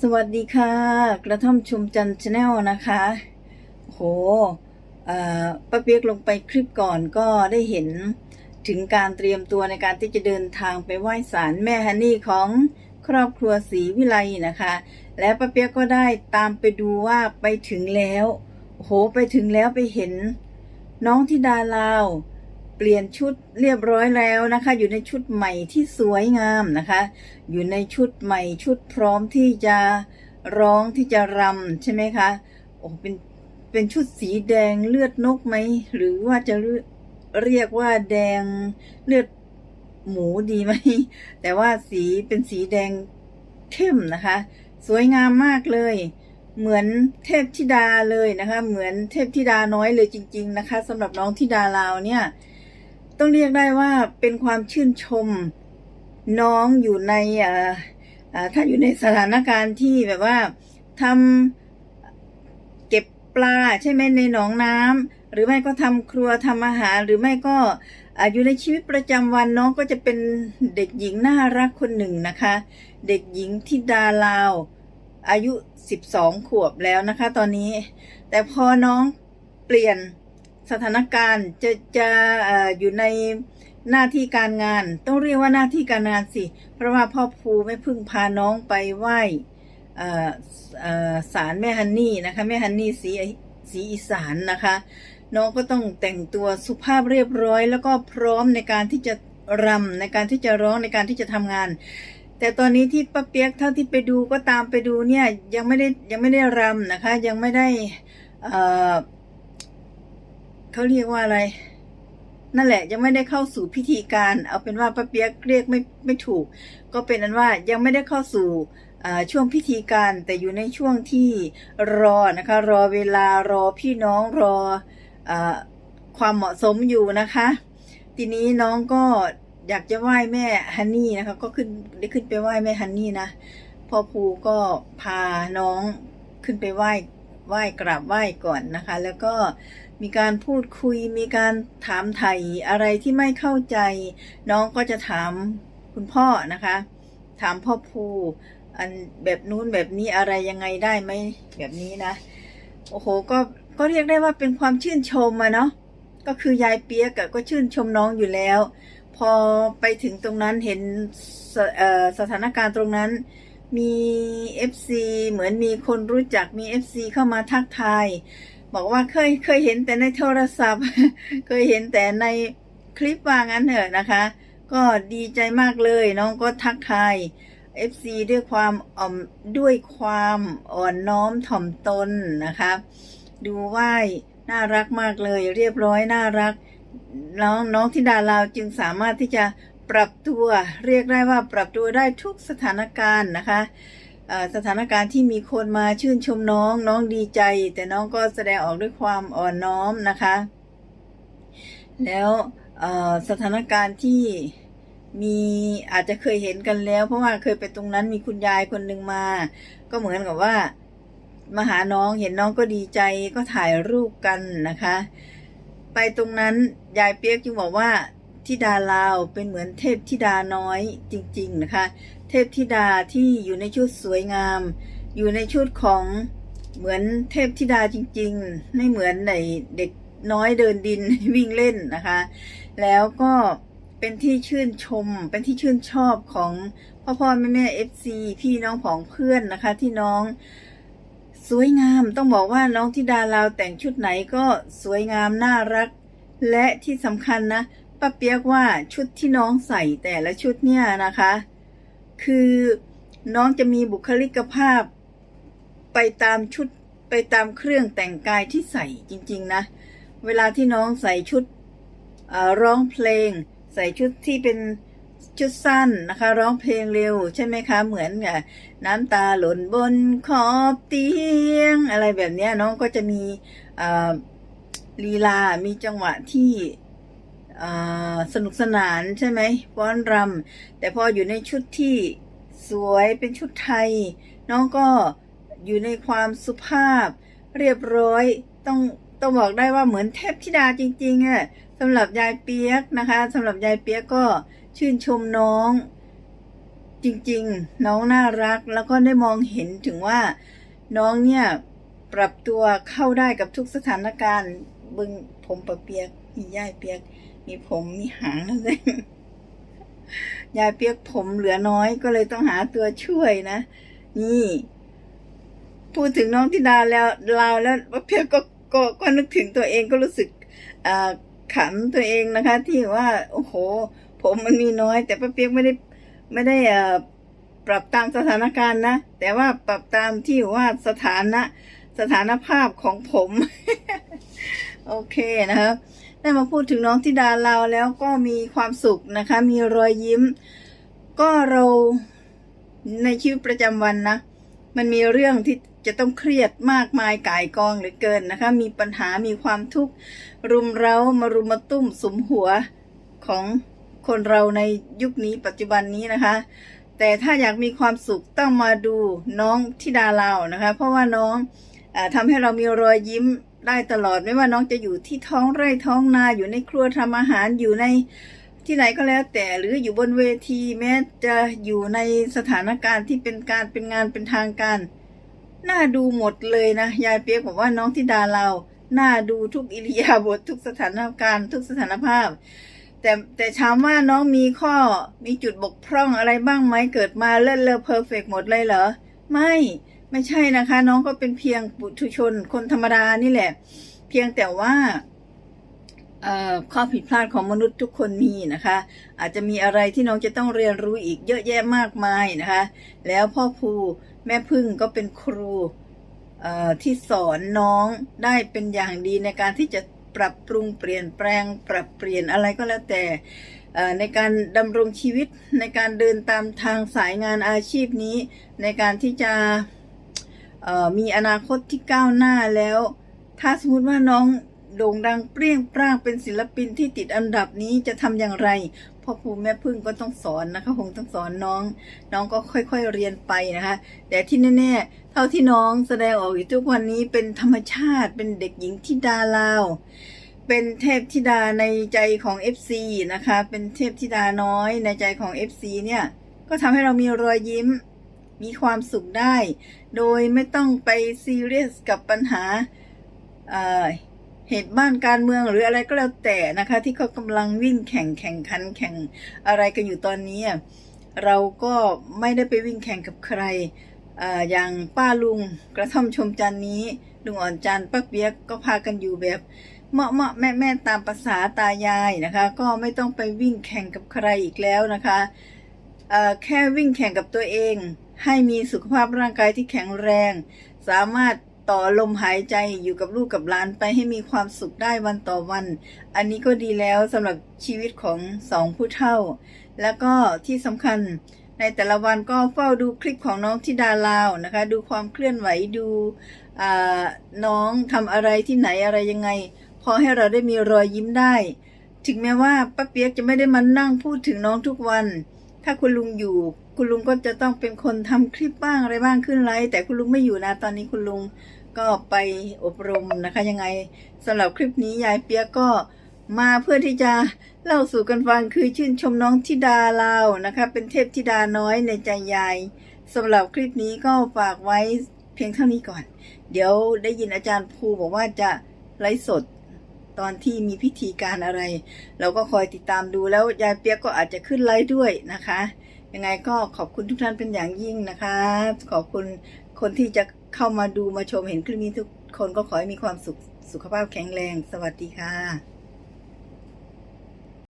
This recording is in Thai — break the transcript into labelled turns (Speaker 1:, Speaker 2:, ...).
Speaker 1: สวัสดีค่ะ กระท่อมชุมจันทร์ชาแนลนะคะโหเอ่อป้าเปียกลงไปคลิปก่อนก็ได้เห็นถึงการเตรียมตัวในการที่จะเดินทางไปไหว้ศาลแม่ฮันนี่ของครอบครัวศรีวิไลนะคะ และป้าเปียกก็ได้ตามไปดูว่าไปถึงแล้วโหไปถึงแล้วไปเห็น น้องธิดาลาว เปลี่ยนชุดเรียบร้อยแล้วนะคะ อยู่ในชุดใหม่ที่สวยงามนะคะ อยู่ในชุดใหม่ชุดพร้อมที่จะร้องที่จะรำใช่ไหมคะโอ้เป็นเป็นชุดสีแดงเลือดนกไหมหรือว่าจะเรียกว่าแดงเลือดหมูดีไหมแต่ว่าสีเป็นสีแดงเข้มนะคะ สวยงามมากเลย เหมือนเทพธิดาเลยนะคะ เหมือนเทพธิดาน้อยเลยจริง ๆ นะคะสำหรับน้องธิดาลาวเนี่ย ต้องเรียกได้ว่าเป็นความชื่นชมน้องอยู่ในถ้าอยู่ในสถานการณ์ที่แบบว่าทำเก็บปลาใช่ไหมในหนองน้ำหรือไม่ก็ทำครัวทำอาหาร หรือไม่ก็อ่าอยู่ในชีวิตประจำวันน้องก็จะเป็นเด็กหญิงน่ารักคนหนึ่งนะคะ เด็กหญิงทิดาลาว อายุ 12 ขวบแล้วนะคะ ตอนนี้ แต่พอน้องเปลี่ยน สถานการณ์จะจะอยู่ในหน้าที่การงาน ต้องเรียกว่าหน้าที่การงานสิ เพราะว่าพ่อครูไม่พึ่งพาน้องไปไหว้ศาลแม่ฮันนี่นะคะแม่ฮันนี่สีสีอีสานนะคะ น้องก็ต้องแต่งตัวสุภาพเรียบร้อย แล้วก็พร้อมในการที่จะรำในการที่จะร้องในการที่จะทำงาน แต่ตอนนี้ที่ป้าเปียกเท่าที่ไปดูก็ตามไปดูเนี่ยยังไม่ได้ยังไม่ได้รำนะคะ ยังไม่ได้ เขาเรียกว่าอะไร นั่นแหละ ยังไม่ได้เข้าสู่พิธีการ เอาเป็นว่าป้าเปียกเรียกไม่ไม่ถูก ก็เป็นอันว่ายังไม่ได้เข้าสู่ช่วงพิธีการแต่อยู่ในช่วงที่รอนะคะ รอเวลารอพี่น้องรออความเหมาะสมอยู่นะคะ ทีนี้น้องก็อยากจะไหว้แม่ฮันนี่นะคะ ก็ขึ้นได้ขึ้นไปไหว้แม่ฮันนี่นะพ่อภูก็พาน้องขึ้นไปไหว้ไหว้กราบไหว้ก่อนนะคะ แล้วก็ มีการพูดคุย มีการถามไถ่อะไรที่ไม่เข้าใจ น้องก็จะถามคุณพ่อนะคะ ถามพ่อภูอันแบบนู้นแบบนี้อะไรยังไงได้ไหมแบบนี้นะ โอ้โหก็ก็เรียกได้ว่าเป็นความชื่นชมอะเนาะก็คือยายเปียกก็ชื่นชมน้องอยู่แล้ว พอไปถึงตรงนั้นเห็นสสถานการณ์ตรงนั้น มี FC เหมือนมีคนรู้จักมี FC เข้ามาทักทาย บอกว่าเคยเคยเห็นแต่ในโทรศัพท์ เคยเห็นแต่ในคลิปว่างั้นเถอะนะคะ ก็ดีใจมากเลยน้องก็ทักทาย FC ด้วยความอ่อมด้วยความอ่อนน้อมถ่อมตนนะคะ ดูไหว้น่ารักมากเลย เรียบร้อยน่ารัก น้องน้องธิดาลาวจึงสามารถที่จะปรับตัว เรียกได้ว่าปรับตัวได้ทุกสถานการณ์นะคะ สถานการณ์ที่มีคนมาชื่นชมน้องน้องดีใจ แต่น้องก็แสดงออกด้วยความอ่อนน้อมนะคะ แล้วสถานการณ์ที่มีอาจจะเคยเห็นกันแล้ว เพราะว่าเคยไปตรงนั้นมีคุณยายคนหนึ่งมา ก็เหมือนกับว่ามาหาน้องเห็นน้องก็ดีใจก็ถ่ายรูปกันนะคะ ไปตรงนั้นยายเปียกจึงบอกว่าทิดาลาวเป็นเหมือนเทพธิดาน้อยจริง ๆ นะคะ เทพธิดาที่อยู่ในชุดสวยงาม อยู่ในชุดของเหมือนเทพธิดาจริง ๆ ไม่เหมือนในเด็กน้อยเดินดินวิ่งเล่นนะคะ แล้วก็เป็นที่ชื่นชม เป็นที่ชื่นชอบของพ่อพ่อแม่แม่เอฟซีพี่น้องของเพื่อนนะคะ ที่น้องสวยงามต้องบอกว่าน้องธิดาลาวแต่งชุดไหนก็สวยงามน่ารัก และที่สำคัญนะป้าเปียกว่าชุดที่น้องใส่แต่ละชุดเนี่ยนะคะ คือน้องจะมีบุคลิกภาพไปตามชุดไปตามเครื่องแต่งกายที่ใส่จริง ๆ นะ เวลาที่น้องใส่ชุดร้องเพลง ใส่ชุดที่เป็นชุดสั้นนะคะ ร้องเพลงเร็วใช่ไหมคะ เหมือนกับน้ำตาหล่นบนขอบเตียง อะไรแบบนี้น้องก็จะมีลีลา มีจังหวะที่ สนุกสนานใช่ไหมฟ้อนรำแต่พออยู่ในชุดที่สวยเป็นชุดไทย น้องก็อยู่ในความสุภาพ เรียบร้อยต้องต้องบอกได้ว่าเหมือนเทพธิดาจริงๆอะสำหรับยายเปียกนะคะสำหรับยายเปียกก็ชื่นชมน้องจจริงๆ น้องน่ารักแล้วก็ได้มองเห็นถึงว่าน้องเนี่ย ปรับตัวเข้าได้กับทุกสถานการณ์บึงผมปะเปียก มีย่ายเปียก มีผมมีหางนั่นเองยายเปียกผมเหลือน้อยก็เลยต้องหาตัวช่วยนะ นี่ พูดถึงน้องธิดาแล้วเลาแล้วป้าเปียกก็ก็ก็นึกถึงตัวเองก็รู้สึกขำตัวเองนะคะ ที่ว่า โอ้โห ผมมันมีน้อย แต่ป้าเปียกไม่ได้ไม่ได้ปรับตามสถานการณ์นะ แต่ว่าปรับตามที่ว่าสถานะสถานภาพของผม โอเคนะครับ ได้มาพูดถึงน้องธิดาเราแล้วก็มีความสุขนะคะ มีรอยยิ้ม ก็เราในชีวิตประจำวันนะ มันมีเรื่องที่จะต้องเครียดมากมายก่ายกองเหลือเกินนะคะ มีปัญหามีความทุกข์รุมเร้ามารุมมาตุ้มสุมหัวของคนเราในยุคนี้ปัจจุบันนี้นะคะ แต่ถ้าอยากมีความสุขต้องมาดูน้องธิดาเรานะคะ เพราะว่าน้องอทำให้เรามีรอยยิ้ม ได้ตลอดไม่ว่าน้องจะอยู่ที่ท้องไร่ท้องนาอยู่ในครัวทำอาหารอยู่ในที่ไหนก็แล้วแต่หรืออยู่บนเวทีแม้จะอยู่ในสถานการณ์ที่เป็นการเป็นงานเป็นทางการน่าดูหมดเลยนะยายเปียกบอกว่าน้องธิดาเราน่าดูทุกอิริยาบถทุกสถานการณ์ทุกสถานภาพ แต่แต่ถามว่าน้องมีข้อมีจุดบกพร่องอะไรบ้างไหมเกิดมาเล่นเลอเพอร์เฟกหมดเลยเหรอ ไม่ ไม่ใช่นะคะ น้องก็เป็นเพียงปุถุชนคนธรรมดานี่แหละ เพียงแต่ว่าข้อผิดพลาดของมนุษย์ทุกคนมีนะคะ อาจจะมีอะไรที่น้องจะต้องเรียนรู้อีกเยอะแยะมากมายนะคะ แล้วพ่อครูแม่พึ่งก็เป็นครูที่สอนน้องได้เป็นอย่างดีในการที่จะปรับปรุงเปลี่ยนแปลง ปรับเปลี่ยนอะไรก็แล้วแต่ในการดำรงชีวิตในการเดินตามทางสายงานอาชีพนี้ ในการที่จะ มีอนาคตที่ก้าวหน้าแล้ว ถ้าสมมติว่าน้องโด่งดังเปรี้ยงปร้างเป็นศิลปินที่ติดอันดับนี้จะทำอย่างไรพ่อครูแม่พึ่งก็ต้องสอนนะคะคงต้องสอนน้อง น้องก็ค่อยๆเรียนไปนะคะ แต่ที่แน่ๆเท่าที่น้องแสดงออกอยู่ทุกวันนี้เป็นธรรมชาติ เป็นเด็กหญิงทิดาลาว เป็นเทพธิดาในใจของ FC นะคะ เป็นเทพธิดาน้อยในใจของ FC เนี่ยก็ทำให้เรามีรอยยิ้ม มีความสุขได้ โดยไม่ต้องไปซีเรียสกับปัญหาเเหตุบ้านการเมืองหรืออะไรก็แล้วแต่นะคะ ที่เขากำลังวิ่งแข่งแข่งขันแข่งอะไรกันอยู่ตอนนี้ เราก็ไม่ได้ไปวิ่งแข่งกับใครออย่างป้าลุงกระท่อมชมจันนี้ลุงอ่อนจันป้าเปียกก็พากันอยู่แบบเหมาะเหมาะแม่แม่ตามภาษาตายายนะคะ ก็ไม่ต้องไปวิ่งแข่งกับใครอีกแล้วนะคะแค่วิ่งแข่งกับตัวเอง ให้มีสุขภาพร่างกายที่แข็งแรง สามารถต่อลมหายใจอยู่กับลูกกับหลานไปให้มีความสุขได้วันต่อวัน อันนี้ก็ดีแล้วสำหรับชีวิตของสองผู้เฒ่า แล้วก็ที่สำคัญในแต่ละวันก็เฝ้าดูคลิปของน้องทิดาลาวนะคะ ดูความเคลื่อนไหวดูน้องทำอะไรที่ไหนอะไรยังไง พอให้เราได้มีรอยยิ้มได้ ถึงแม้ว่าป้าเปียกจะไม่ได้มานั่งพูดถึงน้องทุกวัน ถ้าคุณลุงอยู่ คุณลุงก็จะต้องเป็นคนทำคลิปบ้างอะไรบ้างขึ้นไลฟ์แต่คุณลุงไม่อยู่นะ ตอนนี้คุณลุงก็ไปอบรมนะคะ ยังไงสำหรับคลิปนี้ยายเปียกก็มาเพื่อที่จะเล่าสู่กันฟังคือชื่นชมน้องธิดาเลานะคะ เป็นเทพธิดาน้อยในใจยายสำหรับคลิปนี้ก็ฝากไว้เพียงเท่านี้ก่อน เดี๋ยวได้ยินอาจารย์ภูบอกว่าจะไลฟ์สดตอนที่มีพิธีการอะไร เราก็คอยติดตามดูแล้วยายเปียกก็อาจจะขึ้นไลฟ์ด้วยนะคะ ยังไงก็ขอบคุณทุกท่านเป็นอย่างยิ่งนะคะ ขอบคุณคนที่จะเข้ามาดูมาชมเห็นคลิปนี้ทุกคนก็ขอให้มีความสุขสุขภาพแข็งแรง สวัสดีค่ะ